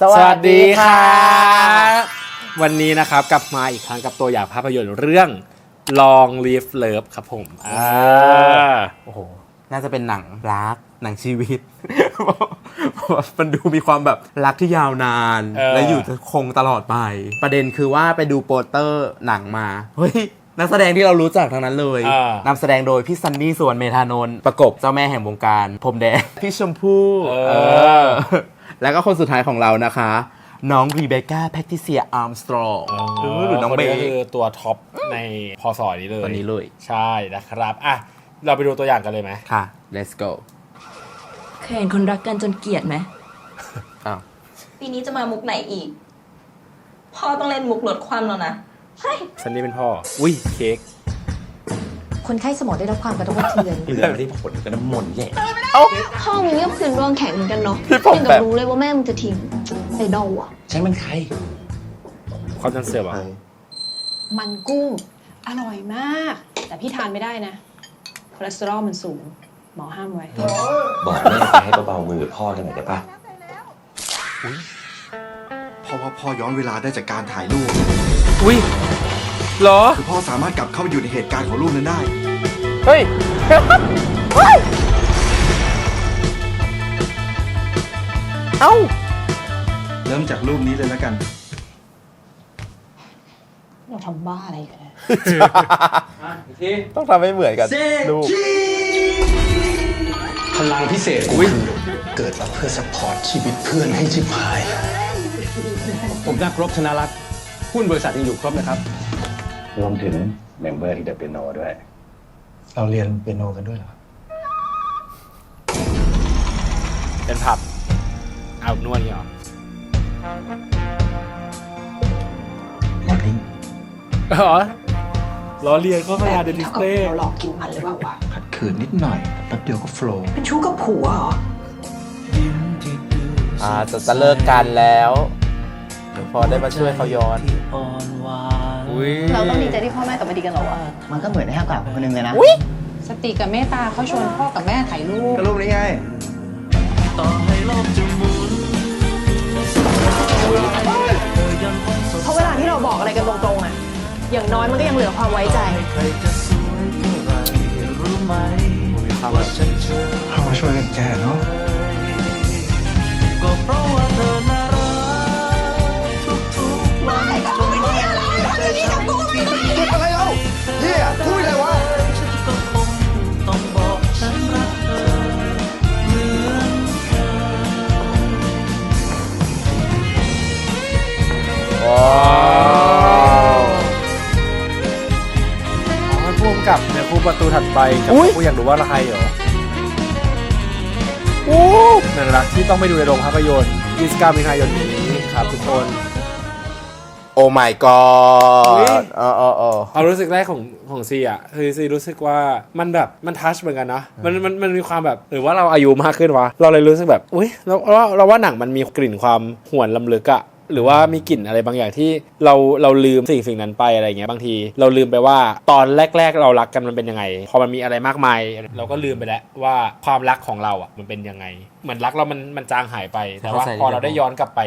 สวัสดีค่ะวันนี้นะครับกลับมาอีกครั้งกับตัวอย่างภาพยนตร์เรื่อง Long Live Love ครับผมอ่าโอ้โห น่าจะเป็นหนังรักหนังชีวิตเพราะว่ามันดูมีความแบบรักที่ยาวนาน และอยู่จะคงตลอดไป ประเด็นคือว่าไปดูโปสเตอร์หนังมา เฮ้ยนักแสดงที่เรารู้จักทั้งนั้นเลยอ่านำแสดงโดยพี่ซันนี่ส่วนเมธานนท์ประกบเจ้าแม่แห่งวงการ ผมแดง พี่ชมพู่เออ แล้วก็คนสุดท้ายของเรานะคะ น้องรีเบคก้าแพทติเซียอาร์มสตรองหรือหรือน้องคนเบนี้ก็คคือตัวท็อปในพอสอนี้เลยคนนี้เลย ใช่นะครับอะเราไปดูตัวอย่างกันเลยไหมค่ะ let's go เคยเห็นคนรักกันจนเกลียดไหมอ้าวปีนี้จะมามุกไหนอีก พ่อต้องเล่นมุกลดความแล้วนะใช่ซันนี่เป็นพ่อ อุ้ยเค้ก คนไข้สมองได้รับความกระทบกระเทือนเหลือไม่ได้ผลกับน้ำมนต์แหละพ่อมึงเงียบคืนร่วงแข็งเหมือนกันเนาะพี่ผมยังแบกับบรู้เลยว่าแม่มึงจะทิ้งไอ้ดอลอะใช้มันใครความจำเสื่อมเหรอะมันกุ้ง อร่อยมาก แต่พี่ทานไม่ได้นะ คอเลสเตอรอลมันสูง หมอห้ามไว้ บอกแม่ไปให้เบาๆมือพ่อกันหน่อยได้ปะเพราะว่าพ่อย้อนเวลาได้จากการถ่ายรูป อุ้ยเหรอ คือพ่อสามารถกลับเข้าไปอยู่ในเหตุการณ์ของรูปนั้นได้ เฮ้ยเอ้า เริ่มจากรูปนี้เลยแล้วกัน เราทำบ้าอะไรกันนะต้องทำให้เหมือนกันดูพลังพิเศษกูคือเกิดมาเพื่อสปอร์ตชีวิตเพื่อนให้ชิบหาย ผมนักรบชนะรัตน์หุ้นบริษัทยังอยู่ครบนะครับ รวมถึงเมมเบอร์ที่เดอะเปียโนด้วย เราเรียนเปียโนกันด้วยเหรอเป็นผับเอานวดนี่เหรอมอร์นิ่งอ๋อล้อเลียนเข้ามาเดนิสเต้เราหลอกกินมันหรือเปล่าวะขัดขืนนิดหน่อยแต่แป๊บเดียวก็โฟล์เป็นชู้กับผัวเหรอ อ่าจะจะเลิกกันแล้วเดี๋ยวพอได้มาช่วยเขาย้อนอุ้ ยเราต้องดีใจที่พ่อแม่กลับมาดีกันเหรอวะมันก็เหมือนในห้างกล่าวคนหนึ่งเลยนะ สติกับเมตตาเขาชวนพ่อกับแม่ถ่ายรูป ก็รูปนี้ไงเพราะเวลาที่เราบอกอะไรกันตรงๆอะอย่างน้อยมันก็ยังเหลือความไว้ใจมีความแบบเรามาช่วยกันแก้เนาะ กับในคู่ประตูถัดไปกับอุ๊ย คู่อยากรู้ว่าใครเหรอหนังรักที่ต้องไปดูในโรงภาพยนตร์29มิถุนายนนี้ครับทุกคน โอ้ my อุ๊ย god เออเออเออความรู้สึกแรกของของซีอะคือซีรู้สึกว่ามันแบบมันทัชเหมือนกันนะมันมันมันมีความแบบหรือว่าเราอายุมากขึ้นวะเราเลยรู้สึกแบบอุ้ยเราเราเราว่าหนังมันมีกลิ่นความหวนลำลึกอะ หรือว่ามีกลิ่นอะไรบางอย่างที่เราเราลืมสิ่งสิ่งนั้นไปอะไรเงี้ยบางที เราลืมไปว่าตอนแรก ๆ เรารักกันมันเป็นยังไง พอมันมีอะไรมากมาย เราก็ลืมไปแล้วว่าความรักของเราอะมันเป็นยังไงเหมือนรักเรามันมันจางหายไป แต่ว่าเข้าใจพอเราได้ย้อนกลับไป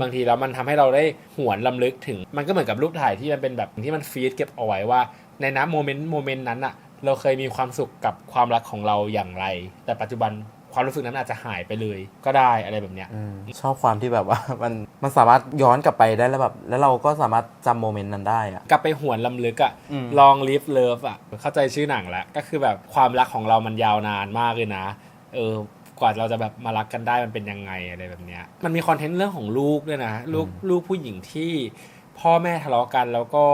บางทีแล้วมันทำให้เราได้หวนลำลึกถึง มันก็เหมือนกับรูปถ่ายที่มันเป็นแบบที่มันฟีดเก็บเอาไว้ว่าในน้ำโมเมนต์โมเมนต์นั้นอะเราเคยมีความสุขกับความรักของเราอย่างไร แต่ปัจจุบัน ความรู้สึกนั้นอาจจะหายไปเลยก็ได้อะไรแบบเนี้ยอืมชอบความที่แบบว่ามันมันสามารถย้อนกลับไปได้แล้วแบบ แล้วเราก็สามารถจำโมเมนต์นั้นได้อะกลับไปหวนลำลึกอะอืมลองลิฟเลิฟอะเข้าใจชื่อหนังแล้ว ก็คือแบบความรักของเรามันยาวนานมากเลยนะ เออกว่าเราจะแบบมารักกันได้มันเป็นยังไงอะไรแบบเนี้ยมันมีคอนเทนต์เรื่องของลูกด้วยนะลูกลูกผู้หญิงที่พ่อแม่ทะเลาะกันแล้วก็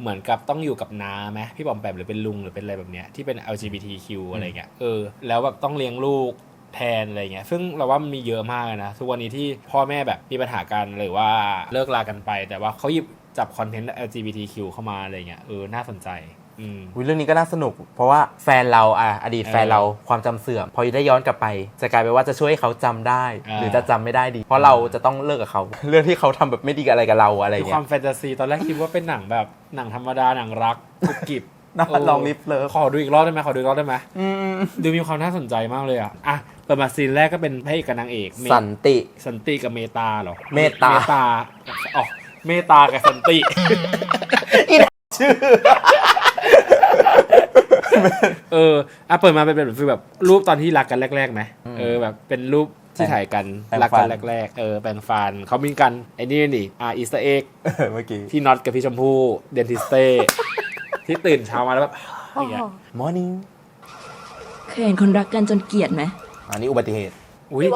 เหมือนกับต้องอยู่กับน้าไหมพี่ปอมแปมหรือเป็นลุงหรือเป็นอะไรแบบเนี้ยที่เป็น LGBTQ อะไรเงี้ยเออแล้วแบบต้องเลี้ยงลูกแทนอะไรเงี้ย ซึ่งเราว่ามันมีเยอะมากเลยนะ ทุกวันนี้ที่พ่อแม่แบบมีปัญหากันหรือว่าเลิกลากันไป แต่ว่าเขาหยิบจับคอนเทนต์ LGBTQ เข้ามาอะไรเงี้ย เออ น่าสนใจ อืมอุ๊ยเรื่องนี้ก็น่าสนุก เพราะว่าแฟนเราอะอดีตเออแฟนเราความจำเสื่อม พอได้ย้อนกลับไป จะกลายเป็นว่าจะช่วยให้เขาจำได้อ่าหรือจะจำไม่ได้ดี เพราะเราจะต้องเลิกกับเขา เรื่องที่เขาทำแบบไม่ดีกับอะไรกับเราอะไรมีคเงี้วายมแฟนตาซีตอนแรกคิดว่าเป็นหนังแบบหนังธรรมดาหนังรักกุบกิบน่าลองลิฟเลิฟขอดูอีกรอบได้ไหมขอดูอีกรอบได้ไหมอืมดูมีความน่าสนใจมากเลยอะอะเปิดมาซีนแรกก็เป็นพระเอกกับนางเอกเมสันติสันติกับเมตาเหรอเมตาเมตาอ๋อเมตากับสันติชื่อ เอออะเปิดมาเป็นแบบฟีลแบบรูปตอนที่รักกันแรกๆไหมเออแบบเป็นรูปที่ถ่ายกันแปรงรักกันฟันแรกๆเออแปรงฟันเขามีกันไอ้นี่นี่อะอีสเอ็กเมื่อกี้พี่น็อตกับพี่ชมพู่เดนทิสเต้ที่ตื่นเช้ามาแล้วแบบอย่างเงี้ย morning เคยเห็นคนรักกันจนเกลียดไหมอันนี้อุบัติเหตุอุ้ย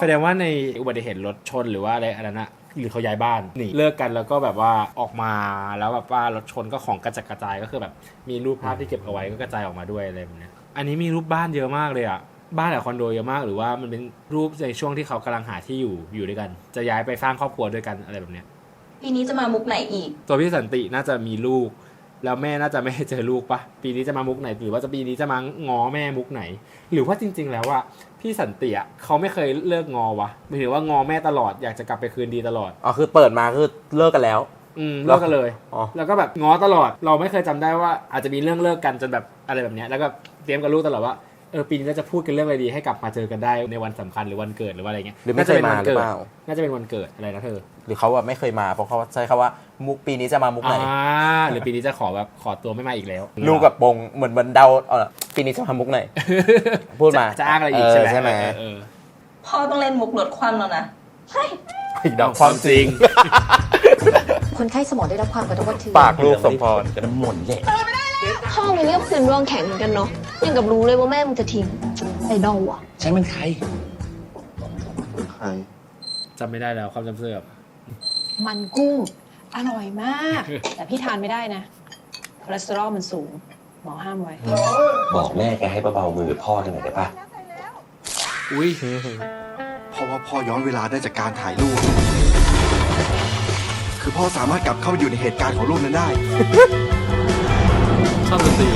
แสดงว่าในอุบัติเหตุรถชนหรือว่าอะไรอันนั้นอะ หรือเขาย้ายบ้านหนี่เลิกกันแล้วก็แบบว่าออกมาแล้วแบบว่ารถชนก็ของกระจัดกระจายก็คือแบบมีรูปภาพที่เก็บเอาไว้ก็กระจายออกมาด้วยอะไรแบบเนี้ยอันนี้มีรูปบ้านเยอะมากเลยอะบ้านกับคอนโดเยอะมากหรือว่ามันเป็นรูปในช่วงที่เขากำลังหาที่อยู่อยู่ด้วยกัน จะย้ายไปสร้างครอบครัวด้วยกันอะไรแบบเนี้ยปีนี้จะมามุกไหนอีก ตัวพี่สันติน่าจะมีลูก แล้วแม่น่าจะไม่ให้เจอลูกปะปีนี้จะมามุกไหน หรือว่าจะปีนี้จะมาง้อแม่มุกไหน หรือว่าจริง ๆ แล้วว่าพี่สันติอะเขาไม่เคยเลิกงอวะหมายถึงว่างอแม่ตลอดอยากจะกลับไปคืนดีตลอดอ๋อคือเปิดมาคือเลิกกันแล้ว อืมเลิกกันเลยอ๋อแล้วก็แบบง้อตลอด เราไม่เคยจำได้ว่าอาจจะมีเรื่องเลิกกันจนแบบอะไรแบบเนี้ยแล้วก็เตรียมกับลูกตลอดว่า เออปีนี้เราจะพูดกันเรื่องอะไรดีให้กลับมาเจอกันได้ในวันสำคัญหรือวันเกิดหรือว่าอะไรเงี้ยหรือไม่เคยมาหรือเปล่า น่าจะเป็นวันเกิดอะไรนะเธอหรือเขาแบบไม่เคยมาเพราะเขาใช้คำว่ามุกปีนี้จะมามุกไหนอ่าหรือปีนี้จะขอแบบขอตัวไม่มาอีกแล้วลูกกับปงเหมือนเหมือนเดาเออปีนี้จะมามุกไหน พูดมาจะจะอ้างอะไรอีกใช่ไหมเใช่ไหมเออเออพ่อต้องเล่นมุกลดความแล้วนะอีกดอกความจริง คนไข้สมองได้รับความกระทบกระเทือนปากลูกสมพรก็น้ำมนต์แหละ พ่อมึงเรียกคืนร่วงแข็งเหมือนกันเนาะ ยังกับรู้เลยว่าแม่มึงจะทิ้งไอ้ดอลอะฉันเป็นใครใครจำไม่ได้แล้วความจำเสื่อมมันกุ้ง อร่อยมาก แต่พี่ทานไม่ได้นะคอเลสเตอรอลมันสูง หมอห้ามไว้ บอกแม่แกให้เบาๆมือพ่อกันหน่อยได้ปะอุ้ยเพราะว่าพ่อย้อนเวลาได้จากการถ่ายรูป คือพ่อสามารถกลับเข้าไปอยู่ในเหตุการณ์ของรูปนั้นได้ ชอบดนตรี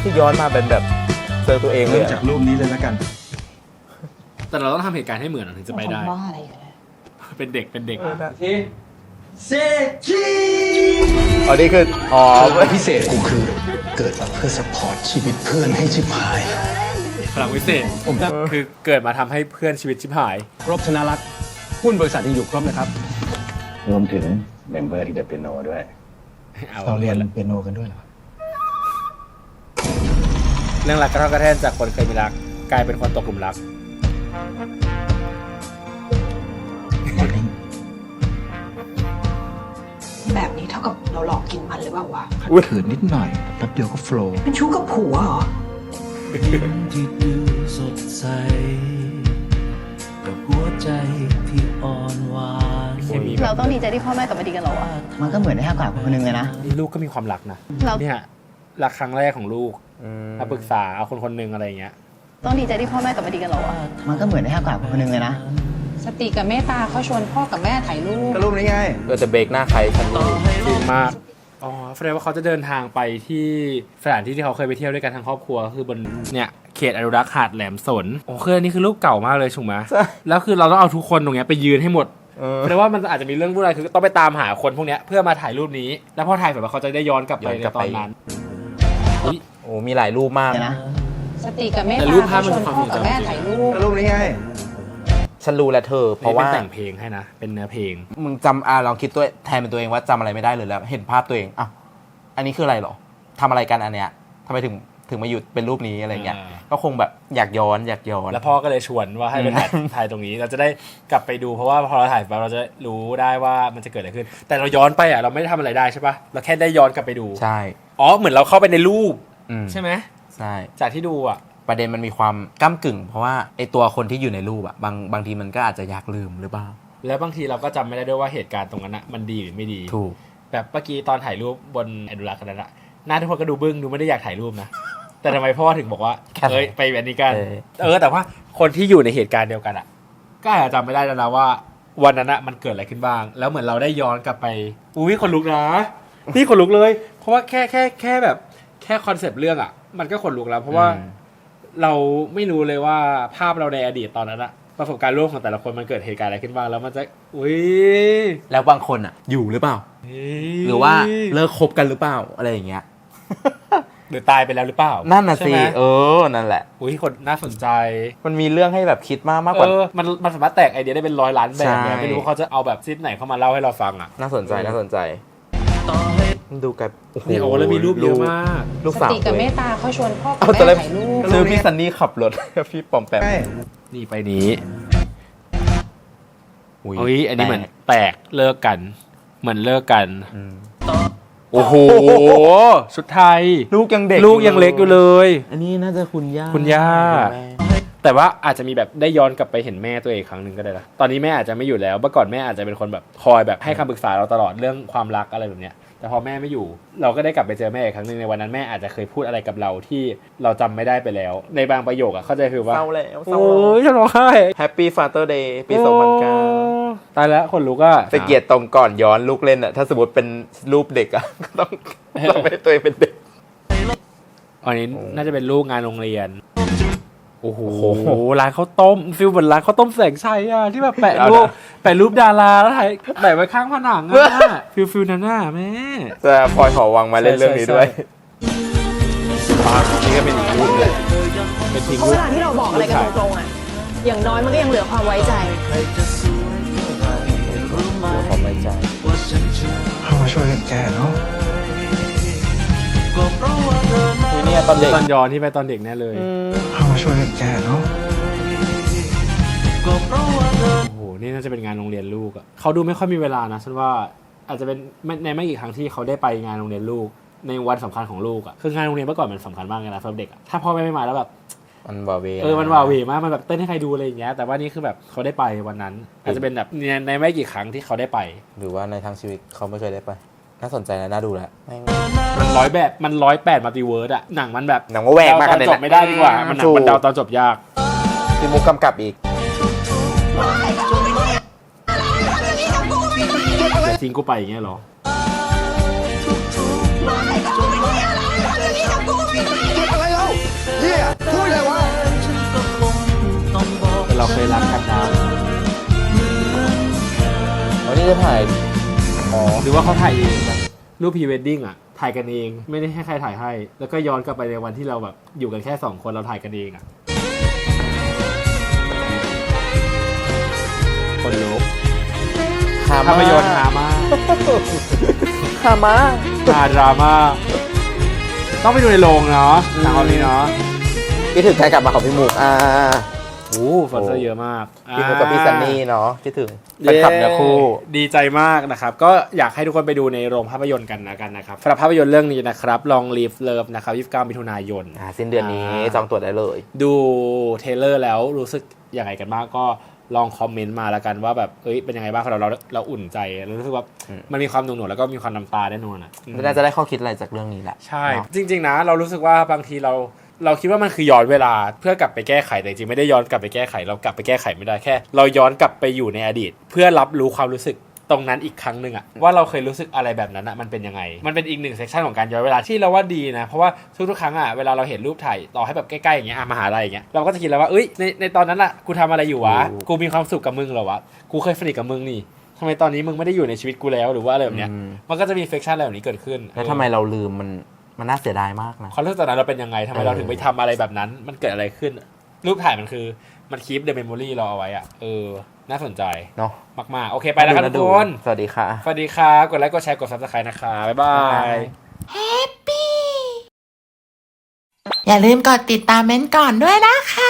ไม่ใช่ย้อนมาเป็นแบบเจอตัวเองเลเริ่ยมอะจากรูปนี้เลยแล้วกัน แต่เราต้องทำเหตุการณ์ให้เหมือนถึงจะไปได้ บ้าอะไรกันเป็นเด็กเป็นเด็กอ๋อนี่คืออ๋อพลังพิเศษกูคือเกิดมาเพื่อสปอร์ตชีวิตเพื่อนให้ชิบหาย พลังวิเศษผมคือเกิดมาทำให้เพื่อนชีวิตชิบหาย ครบธนารักษ์หุ้นบริษัทยังอยู่ครบนะครับ รวมถึงเมมเบอร์ที่เดอะเปียโนด้วย เอาเราเรียนเปียโนกันด้วยเหรอ เรื่องรักกระทอกกระแทนจากคนเคยมีรัก กลายเป็นคนตกหลุมรัก แบบนี้เท่ากับเราหลอกกินมันหรือเปล่าวะขืนนิดหน่อยแป๊บเดียวก็โฟล์เป็นชู้กับผัวเหรอที่ดูสดใส กับหัวใจที่อ่อนหวานเคมีแบเราบต้องดีใจที่พ่อแม่กลับมาดีกันเหรอวะมันก็เหมือนได้ห้ากว่าคนคนหนึงเลยนะ นี่ลูกก็มีความรักนะเรา เนี่ยรักครั้งแรกของลูกอื มมาปรึกษาเอาคนคนหนึ่งอะไรอย่างเงี้ย ต้องดีใจที่พ่อแม่กลับมาดีกันเหรอวะมันก็เหมือนได้ห้ากว่าคนคนหนึงเลยนะ สติกับเมตตาเขาชวนพ่อกับแม่ถ่ายรูปก็รูปนี้ไงเออแต่เบรกหน้าใครฉันรู้จริงมาก อ๋อแสดงว่าเขาจะเดินทางไปที่สถานที่ที่เขาเคยไปเที่ยวด้วยกันทั้งครอบครัวก็คือบนเนี่ยเขตอนุรักษ์หาดแหลมสนโอ้คืออันนี้คือรูปเก่ามากเลยถูกไหมใช่แล้วคือเราต้องเอาทุกคนตรงเนี้ยไปยืนให้หมดเออแสดงว่ามันอาจจะมีเรื่องพูดอะไรคือต้องไปตามหาคนพวกเนี้ยเพื่อมาถ่ายรูปนี้ แล้วพอถ่ายเสร็จแล้วเขาจะได้ย้อนกลับไปย้อนในกลับตไปอนนั้น อุ๊ยโอ้มีหลายรูปมากเนี่ยนะสติกับเมตแต่ตารูปภาพเขามันชวนคือความพ่อกับแม่ทรงจำถ่ายรูปก็รูปนี้ไง ฉันรู้แล้วเธอ เพราะว่า นี่ป็นแต่งเพลงให้นะ เป็นเนื้อเพลง มึงจำอะลองคิดตัวแทนเป็นตัวเองว่าจำอะไรไม่ได้เลยแล้ว เห็นภาพตัวเองอ้าวอันนี้คืออะไรเหรอทำอะไรกันอันเนี้ยทำไมถึงถึงมาอยู่เป็นรูปนี้อะไรเงี้ย อ่า ก็คงแบบอยากย้อนอยากย้อน แล้วพ่อก็เลยชวนว่าให้ไปถ่ายถ่ายตรงนี้ เราจะได้กลับไปดูเพราะว่าพอเราถ่ายไปเราจะรู้ได้ว่ามันจะเกิดอะไรขึ้น แต่เราย้อนไปอะเราไม่ได้ทำอะไรได้ใช่ปะเราแค่ได้ย้อนกลับไปดู ใช่ อ๋อเหมือนเราเข้าไปในรูปอืม ใช่ไหมใช่จากที่ดูอะประเด็นมันมีความก้ากึ่ง เพราะว่าไอตัวคนที่อยู่ในรูปอะบางบางทีมันก็อาจจะอยากลืมหรือเปล่าแล้วบางทีเราก็จำไม่ได้ด้วยว่าเหตุการณ์ตรงนั้นอะมันดีหรือไม่ดีถูกแบบเมื่อกี้ตอนถ่ายรูปบนอนุรักษ์กันนั้นอะหน้าทุกคนก็ดูบึ้งดูไม่ได้อยากถ่ายรูปนะแต่ทำไมพ่อถึงบอกว่าแค่เอ้ยไปแบบนี้กันเออเออแต่ว่าคนที่อยู่ในเหตุการณ์เดียวกันอะก็อาจจะจำไม่ได้แล้วนะว่า วันนั้นอะมันเกิดอะไรขึ้นบ้าง แล้วเหมือนเราได้ย้อนกลับไปอุ้ยคนลุกนะนี่คนลุกเลย เพราะว่าแค่แค่แค่แบบ แค่คอนเซปต์เรื่องอะมันก็คนลุกแล้ว เพราะว่าอืมเราไม่รู้เลยว่าภาพเราในอดีตตอนนั้นอะประสบการณ์ร่วมของแต่ละคนมันเกิดเหตุการณ์อะไรขึ้นบ้างแล้วมันจะอุ้ยแล้วบางคนอะ อยู่หรือเปล่า หรือว่าเลิกคบกันหรือเปล่าอะไรอย่างเงี้ยหรือตายไปแล้วหรือเปล่า นั่นน่ะใช่สิไหมเออ นั่นแหละ อุ้ยคนน่าสนใจ มันมีเรื่องให้แบบคิดมากมากกว่า เออ มันมันสามารถแตกไอเดียได้เป็นร้อยล้านแบบเนี่ยใช่ไม่รู้เขาจะเอาแบบซิดไหนเข้ามาเล่าให้เราฟังอะ น่าสนใจ น่าสนใจ ดูกันโอ้โหนี่โอ้แล้วมีรูปเยอะมาก ลูกสสาวติกับตัวเมเองตตาเขาชวนพ่อกับเอาตอนแรแม่กถ่ายรูปซื้อพี่ซันนี่ขับรถ พี่ปอมแปมนี่ไปนี้อุ้ยอุ้ยอันนี้เหมือนแตกเลิกกัน เหมือนเลิกกัน อืมโอ้โหชุดไทย ลูกยังเด็กลูกยังเล็กอยู่เลย อันนี้น่าจะคุณย่าคุณย่าแม่แต่ว่าอาจจะมีแบบได้ย้อนกลับไปเห็นแม่ตัวเองอีกครั้งหนึ่งก็ได้นะตอนนี้แม่อาจจะไม่อยู่แล้วเมื่อก่อนแม่อาจจะเป็นคนแบบคอยแบบให้คำปรึกษาเราตลอดเรื่องความรักอะไรแบบเนี้ย แต่พอแม่ไม่อยู่ เราก็ได้กลับไปเจอแม่อีกครั้งหนึ่งในวันนั้นแม่อาจจะเคยพูดอะไรกับเราที่เราจำไม่ได้ไปแล้ว ในบางประโยคอะเข้าใจคือว่าเศร้าแล้วเศร้าโอ้ยฉันร้องไห้แฮปปี้ฟาเตอร์เดย์ปีโอ้2009ตายแล้วคนรู้ก็ไปเกลียดตรงก่อนย้อนลูกเล่นอะถ้าสมมติเป็นรูปเด็กอะก็ต้องต้องไม่ตัวเองเป็นเด็กอันนี้น่าจะเป็นลูกงานโรงเรียน โอ้โหร้านข้าวต้มฟิลเหมือนร้านข้าวต้มแสงชัยอะที่แบบแปะเอารูปนะแปะรูปดาราแล้วถ่ายแปะไว้ข้างผนังอะฟิลฟิลนั้นน่ะแม่จะพลอยหอวังมาเล่นเรื่องนี้ด้วยปานี่ก็เป็นอีกรูปหนึ่งเป็นทิ้งเพราะรูเวปลาที่เราบอกอะไรกันตรงๆอะอย่างน้อยมันก็ยังเหลือความไว้ใจขอไม่ใจเรามาช่วยกันแก้เนาะอุ้ย เนี่ยตอนเด็ก ตอนย้อนที่ไปตอนเด็กแน่เลยเรามาช่วยกันแก้เนาะโอ้โหนี่น่าจะเป็นงานโรงเรียนลูกอะเขาดูไม่ค่อยมีเวลานะฉันว่าอาจจะเป็นไม่ในไม่กี่ครั้งที่เขาได้ไปงานโรงเรียนลูกในวันสำคัญของลูกอะคืองานโรงเรียนเมื่อก่อนมันสำคัญมากเลยนะสำหรับเด็กอะถ้าพ่อแม่ไม่มาแล้วแบบมันวาเวเออมันวาเหวมากมันแบบเต้นให้ใครดูอะไรอย่างเงี้ยแต่ว่านี่คือแบบเขาได้ไปวันนั้น อาจจะเป็นแบบในในไม่กี่ครั้งที่เขาได้ไป หรือว่าในทางชีวิตเขาไม่เคยได้ไป น่าสนใจนะน่าดูแหละแม่งมันร้อยแบบมันร้อยแปดมัลติเวิร์ดอะหนังมันแบบหนังว่าแหวกมากเดตอนขนาดจนั้บนไม่ได้ดีกว่า มันหนังถูกมันเดาตอนจบยากพี่มุกกำกับอีกแต่ทิ้งกูไปอย่างเงี้ยเหรออะไรเราเฮียพูดเลยวะแต่เราเคยรักกันนะวันนี้จะถ่าย อ๋อหรือว่าเขาถ่ายเองนะรูปพรีเวดดิ้งอะถ่ายกันเองไม่ได้ให้ใครถ่ายให้ แล้วก็ย้อนกลับไปในวันที่เราแบบอยู่กันแค่สองคนเราถ่ายกันเองอะคนลุกฮาภาพยนตร์ฮามาฮามาฮาดราม่าต้องไปดูในโรงเนาะหนังเอานี้เนาะคิดถึงการกลับมาของพี่มุกอ่า โอ้ฟอนเซอร์เยอะมากพี่มุกกับพี่อ่าซันนี่เนาะคิดถึงแฟนคลับเนื้อคู่ดีใจมากนะครับ ก็อยากให้ทุกคนไปดูในโรงภาพยนตร์กันนะกันนะครับสำหรับภาพยนตร์เรื่องนี้นะครับ Long Live Love นะครับ 29มิถุนายนอ่าสิ้นเดือนนี้อ่าจองตั๋วได้เลย ดูเทรลเลอร์แล้วรู้สึกยังไงกันบ้างก็ลองคอมเมนต์มาแล้วกันว่าแบบเอ้ยเป็นยังไงบ้างเราเราเราอุ่นใจเรารู้สึกว่าอืมมันมีความหนุ่มๆแล้วก็มีความน้ำตาแน่นอนอะอืมน่าจะได้ข้อคิดอะไรจากเรื่องนี้แหละใช่เนาะจริง ๆ นะ เรารู้สึกว่าบางทีเรา เราคิดว่ามันคือย้อนเวลาเพื่อกลับไปแก้ไขแต่จริงๆไม่ได้ย้อนกลับไปแก้ไข เรากลับไปแก้ไขไม่ได้แค่ เราย้อนกลับไปอยู่ในอดีต เพื่อรับรู้ความรู้สึกตรงนั้นอีกครั้งหนึ่งอะว่าเราเคยรู้สึกอะไรแบบนั้นอะมันเป็นยังไง มันเป็นอีกหนึ่งเซสชันของการย้อนเวลาที่เราว่าดีนะ เพราะว่าทุกๆครั้งอะเวลาเราเห็นรูปถ่ายต่อให้แบบใกล้ๆอย่างเงี้ยอะมหาลัยอย่างเงี้ยเราก็จะคิดแล้วว่าเอ้ยในในตอนนั้นอะกูทำอะไรอยู่วะกูมีความสุขกับมึงเหรอวะกูเคยสนิทกับมึงนี่ทำไมตอนนี้มึงไม่ได้อยู่ในชีวิตกูแล้วหรือว่าอะไรแบบเนี้ยอืมมันก็จะมีเฟกชันอะไรแบบนี้เกิดขึ้นแล้วทำไมเราลืมมัน มันน่าเสียดายมากนะความรู้สึกตอนนั้นเราเป็นยังไงทำไมเออเราถึงไปทำอะไรแบบนั้น มันเกิดอะไรขึ้น รูปถ่ายมันคือมันคีปเดอะเมมโมรีเราเอาไว้อะเออ น่าสนใจเนาะมากๆ โอเคไปแล้วครับทุกคนสวัสดีค่ะ สวัสดีครับกดไลค์กดแชร์กด subscribe นะคะ บ๊ายบายอย่าลืมกดติดตามเม้นท์ก่อนด้วยนะคะ